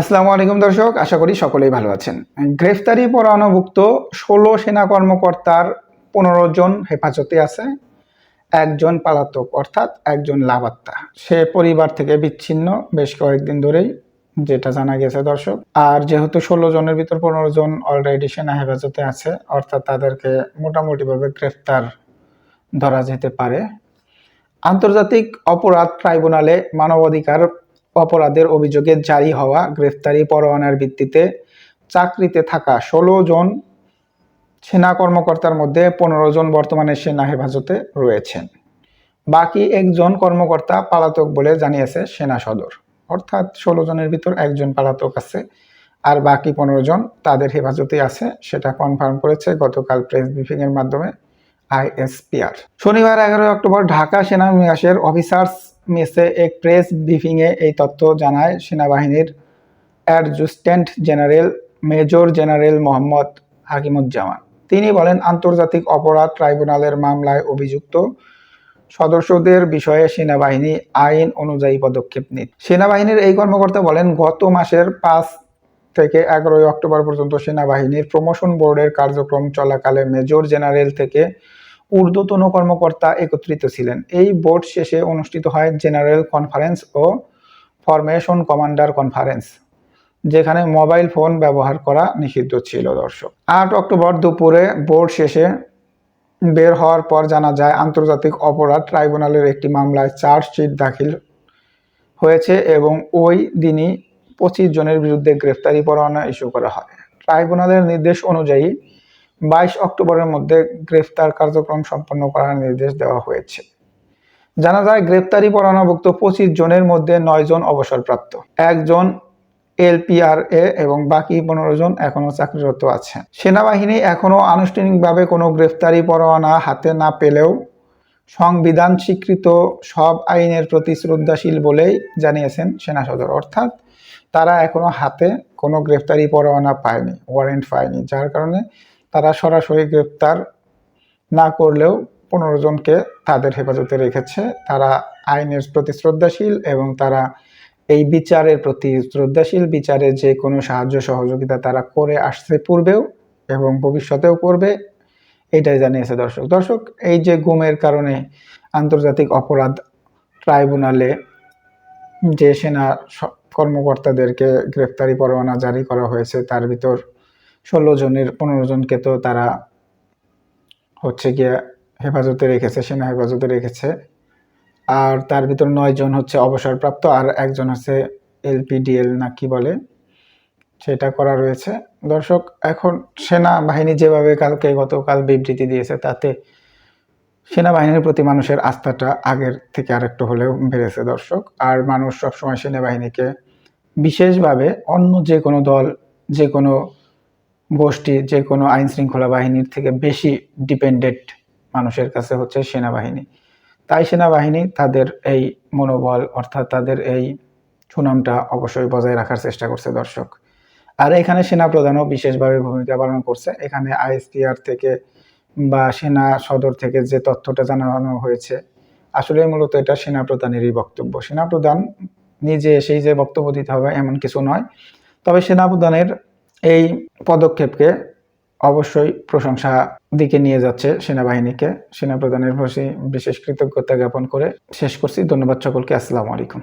আসসালামু আলাইকুম দর্শক, আশা করি সকলেই ভালো আছেন। গ্রেফতারি পরোয়ানাভুক্ত ষোলো সেনা কর্মকর্তার পনেরো জন হেফাজতে আছে, একজন পালাতক, অর্থাৎ একজন লাভাত্তা। সে পরিবার থেকে বিচ্ছিন্ন বেশ কয়েকদিন ধরেই, যেটা জানা গেছে দর্শক। আর যেহেতু ষোলো জনের ভিতর পনেরো জন অলরেডি সেনা হেফাজতে আছে, অর্থাৎ তাদেরকে মোটামুটিভাবে গ্রেফতার ধরা যেতে পারে। আন্তর্জাতিক অপরাধ ট্রাইব্যুনালে মানবাধিকার অপরাধের অভিযোগে জারি হওয়া গ্রেফতারি পরোয়ানার ভিত্তিতে চাকরিতে থাকা ষোলো জন সেনা কর্মকর্তার মধ্যে পনেরো জন বর্তমানে সেনা হেফাজতে রয়েছেন। বাকি একজন কর্মকর্তা পালাতক বলে জানিয়েছে সেনা সদর। অর্থাৎ ষোলো জনের ভিতর একজন পালাতক আছে আর বাকি পনেরো জন তাদের হেফাজতে আছে, সেটা কনফার্ম করেছে গতকাল প্রেস ব্রিফিং এর মাধ্যমে আইএসপিআর। শনিবার এগারোই অক্টোবর ঢাকা সেনানিবাসের অফিসার্স মেসে এক প্রেস ব্রিফিংয়ে এই তথ্য জানায় সেনাবাহিনীর adjutant general major general Mohammad Hakimuzzaman. তিনি বলেন, আন্তর্জাতিক অপরাধ ট্রাইব্যুনালের মামলায় অভিযুক্ত সদস্যদের বিষয়ে সেনাবাহিনী আইন অনুযায়ী পদক্ষেপ নিত সেনাবাহিনীর এই কর্মকর্তা বলেন, গত মাসের পাঁচ থেকে এগারোই অক্টোবর পর্যন্ত সেনাবাহিনীর প্রমোশন বোর্ডের কার্যক্রম চলাকালে মেজর জেনারেল থেকে ঊর্ধ্বতন কর্মকর্তা একত্রিত ছিলেন। এই বোর্ড শেষে অনুষ্ঠিত হয় জেনারেল কনফারেন্স ও ফরমেশন কমান্ডার কনফারেন্স, যেখানে মোবাইল ফোন ব্যবহার করা নিষিদ্ধ ছিল, দর্শক। আট অক্টোবর দুপুরে বোর্ড শেষে বের হওয়ার পর জানা যায়, আন্তর্জাতিক অপরাধ ট্রাইব্যুনালের একটি মামলায় চার্জশিট দাখিল হয়েছে এবং ওই দিনই পঁচিশ জনের বিরুদ্ধে গ্রেফতারি পরোয়ানা ইস্যু করা হয়। ট্রাইব্যুনালের নির্দেশ অনুযায়ী বাইশ অক্টোবরের মধ্যে গ্রেফতার কার্যক্রম সম্পন্ন করার নির্দেশ দেওয়া হয়েছে। জানা যায়, গ্রেফতারি পরোয়ানাভুক্ত পঁচিশ জনের মধ্যে নয় জন অবসরপ্রাপ্ত। একজন এলপিআরএ এবং বাকি পনেরো জন এখনও চাকরিরত আছে সেনাবাহিনী এখনও আনুষ্ঠানিকভাবে কোনো গ্রেফতারি পরোয়ানা হাতে না পেলেও সংবিধান স্বীকৃত সব আইনের প্রতি শ্রদ্ধাশীল বলেই জানিয়েছেন সেনা সদর। অর্থাৎ তারা এখনও হাতে কোনো গ্রেফতারি পরোয়ানা পায়নি, ওয়ারেন্ট পায়নি, যার কারণে তারা সরাসরি গ্রেপ্তার না করলেও পনেরো জনকে তাদের হেফাজতে রেখেছে। তারা আইনের প্রতি শ্রদ্ধাশীল এবং তারা এই বিচারের প্রতি শ্রদ্ধাশীল। বিচারে যে কোনো সাহায্য সহযোগিতা তারা করে আসছে পূর্বেও এবং ভবিষ্যতেও করবে, এটাই জানিয়েছে দর্শক। দর্শক, এই যে গুমের কারণে আন্তর্জাতিক অপরাধ ট্রাইব্যুনালে যে সেনা কর্মকর্তাদেরকে গ্রেফতারি পরোয়ানা জারি করা হয়েছে, তার ভিতর ষোলো জনের পনেরো জনকে তো তারা হচ্ছে গিয়ে হেফাজতে রেখেছে, সেনা হেফাজতে রেখেছে। আর তার ভিতর নয় জন হচ্ছে অবসরপ্রাপ্ত, আর একজন হচ্ছে এলপিডিএল না কি বলে, সেটা করা রয়েছে। দর্শক, এখন সেনাবাহিনী যেভাবে কালকে গতকাল বিবৃতি দিয়েছে, তাতে সেনাবাহিনীর প্রতি মানুষের আস্থাটা আগের থেকে আরেকটু হলেও বেড়েছে দর্শক। আর মানুষ সবসময় সেনাবাহিনীকে বিশেষভাবে অন্য যে কোনো দল, যে কোনো গোষ্ঠী যে কোনো আইন শৃঙ্খলা বাহিনীর থেকে বেশি ডিপেন্ডেন্ট মানুষের কাছে হচ্ছে সেনাবাহিনী। তাই সেনাবাহিনী তাদের এই মনোবল অর্থাৎ তাদের এই সুনামটা অবশ্যই বজায় রাখার চেষ্টা করছে দর্শক। আর এখানে সেনা প্রধানও বিশেষভাবে ভূমিকা পালন করছে। এখানে আইএসপিআর থেকে বা সেনা সদর থেকে যে তথ্যটা জানানো হয়েছে, আসলে মূলত এটা সেনা প্রধানেরই বক্তব্য। সেনা প্রধান নিজে এসেই যে বক্তব্য দিতে হবে এমন কিছু নয়। তবে সেনা প্রধানের এই পদক্ষেপকে অবশ্যই প্রশংসা দিকে নিয়ে যাচ্ছে সেনাবাহিনীকে। সেনাপ্রধানের প্রতি বিশেষ কৃতজ্ঞতা জ্ঞাপন করে শেষ করছি। ধন্যবাদ সকলকে। আসসালামু আলাইকুম।